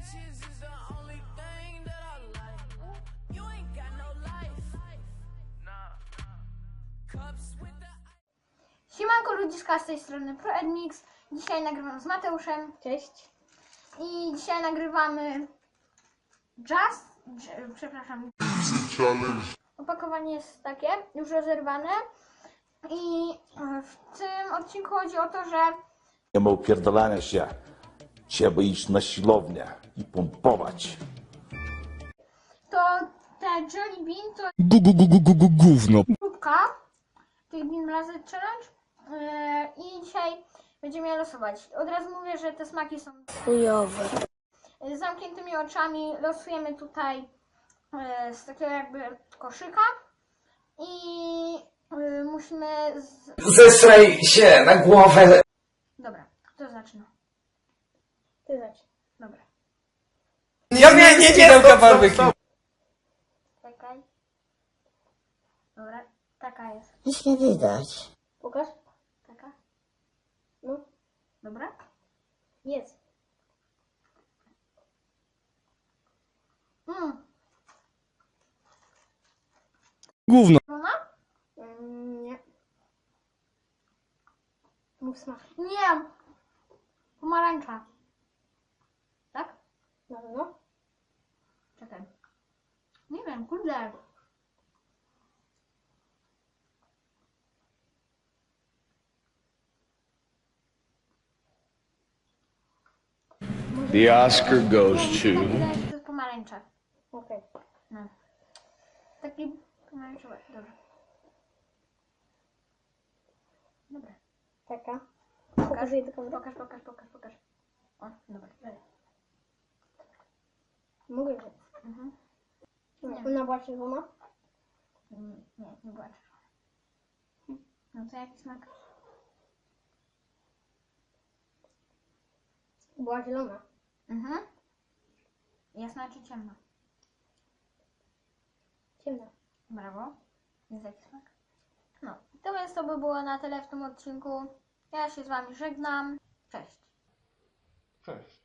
Bitches is the only thing that I like. You ain't got no life. Nah. Cups with the Siemanko ludziska z tej strony ProEdmix. Dzisiaj nagrywam z Mateuszem. Cześć. I dzisiaj nagrywamy Just, przepraszam. Opakowanie jest takie, już rozerwane. I w tym odcinku chodzi o to, że Nie ma upierdolania się. Trzeba iść na siłownię i pompować. to te Jelly Bean to Gu, gu, gu, gu, gu, gu, gówno. próbka tych Bean Blazed Challenge. E, I dzisiaj będziemy je losować. Od razu mówię, że te smaki są Chujowy. z zamkniętymi oczami losujemy tutaj e, z takiego jakby koszyka i e, musimy z... Zesraj się na głowę. Dobra, kto zaczyna? Ty zacznij. Dobra. Ja nie, nie, nie, stop, stop, stop. Czekaj. Dobra, taka jest. Nic nie widać. Pokaż. Taka? No. Dobra? Jest. Mm. Gówno. Ona? Mm, nie. Mów smak. Nie. Pomarańcza. Na pewno? Czekaj. Nie wiem, kurde. The Oscar goes to... to jest pomarańcza. Okej. No. Taki pomarańczowy. Dobra. Dobra. Taka. Pokaż, Pokazuję do kamery. pokaż, pokaż, pokaż, pokaż. O, dobra. dalej. Mogę wziąć. Mhm. No, Nie. Ona była czerwona? Mm, Nie, nie była czerwona. No to jaki smak? Była zielona. Mhm. Jasna czy ciemna? Ciemna. Brawo. Jest jaki smak? No. To więc to by było na tyle w tym odcinku. Ja się z Wami żegnam. Cześć. Cześć.